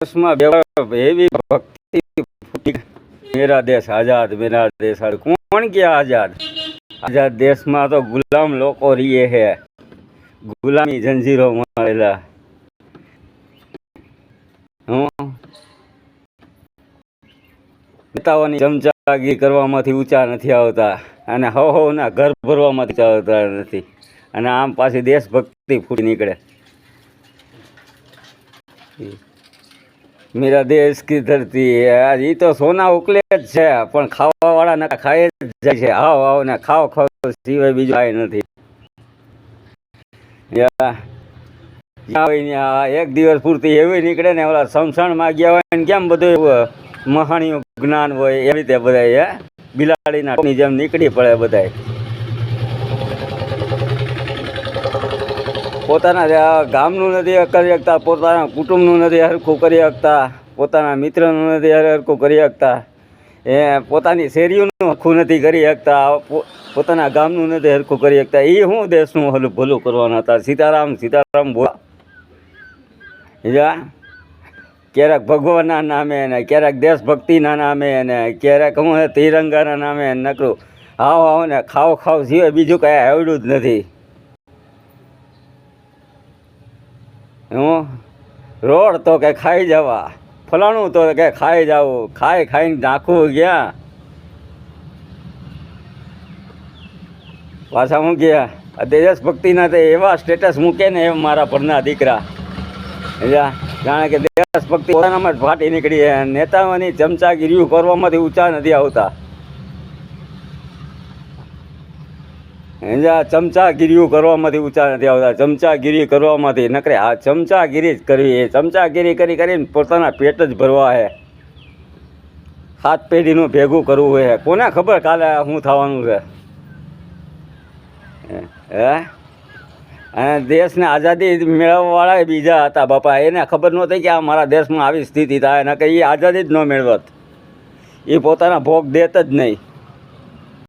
દેશમાં એવી ભક્તિ મેરા દેશ આઝાદ, મેરા દેશ કોણ કે આઝાદ? આઝાદ દેશમાં તો ગુલામ લોકો રીએ હે. ગુલામી જંજીરો મળેલા નેતાઓની ચમચાગી કરવામાંથી ઊંચા નથી આવતા અને હવ હવના ઘર ભરવામાંથી આવતા નથી. અને આમ પાછી દેશભક્તિ ફૂટી નીકળે. મેરા દેશ કી ધરતી ઈ તો સોના ઉકલે જ છે પણ ખાવા વાળા ના ખાય જ જાય છે હાવ હાવ ને ખાવ ખાવ સિવાય બીજું કાંઈ નથી। એક દિવસ પૂરતી એવી નીકળે ને ઓલા સમસાણમાં ગયા હોય ને કેમ બધું એવું મહાણીયું જ્ઞાન હોય એવી રીતે બધાય, હે? બિલાડીના જેમ નીકળી પડે બધાય। પોતાના ગામનું નથી કરી શકતા, પોતાના કુટુંબનું નથી હરખું કરી શકતા, પોતાના મિત્રનું નથી હરખું કરી શકતા. એ પોતાની શેરીઓનું હરખું નથી કરી શકતા પોતાના ગામનું નથી હરખું કરી શકતા. એ શું દેશનું હલું ભલું કરવાના હતા? સીતારામ સીતારામ બોલા. જા ક્યારેક ભગવાનના નામે ને ક્યારેક દેશભક્તિના નામે ને ક્યારેક હું તિરંગાના નામે નકરું. આવો આવો ને ખાવ ખાવ સિવાય બીજું કાંઈ આવડ્યું જ નથી. હું? રોડ તો કે ખાઈ જવા. ફલાણું તો કે ખાઈ જવું. ખાઈ ખાઈને નાખવું ગયા. પાછા હું ગયા? આ દેશભક્તિના તે એવા સ્ટેટસ મૂકે ને એમ મારા પરના દીકરા. જા જાણે કે દેશભક્તિ પોતાનામાં જ ફાટી નીકળી નેતાઓની ચમચાગીરીઓ કરવામાંથી ઊંચા નથી આવતા. ચમચાગીરીઓ કરવામાંથી ઊંચા નથી આવતા. ચમચાગીરી કરવામાંથી નકરે આ ચમચાગીરી જ કરવી. એ ચમચાગીરી કરી કરીને પોતાના પેટ જ ભરવા છે હાથ પેઢીનું ભેગું કરવું હે. કોને ખબર કાલે શું થવાનું છે? હે? અને દેશને આઝાદી મેળવવાવાળા બીજા હતા બાપા. એને ખબર નહોતી કે આ મારા દેશમાં આવી સ્થિતિ થાય નકર એ આઝાદી જ ન મેળવત. એ પોતાના ભોગ દેત જ નહીં.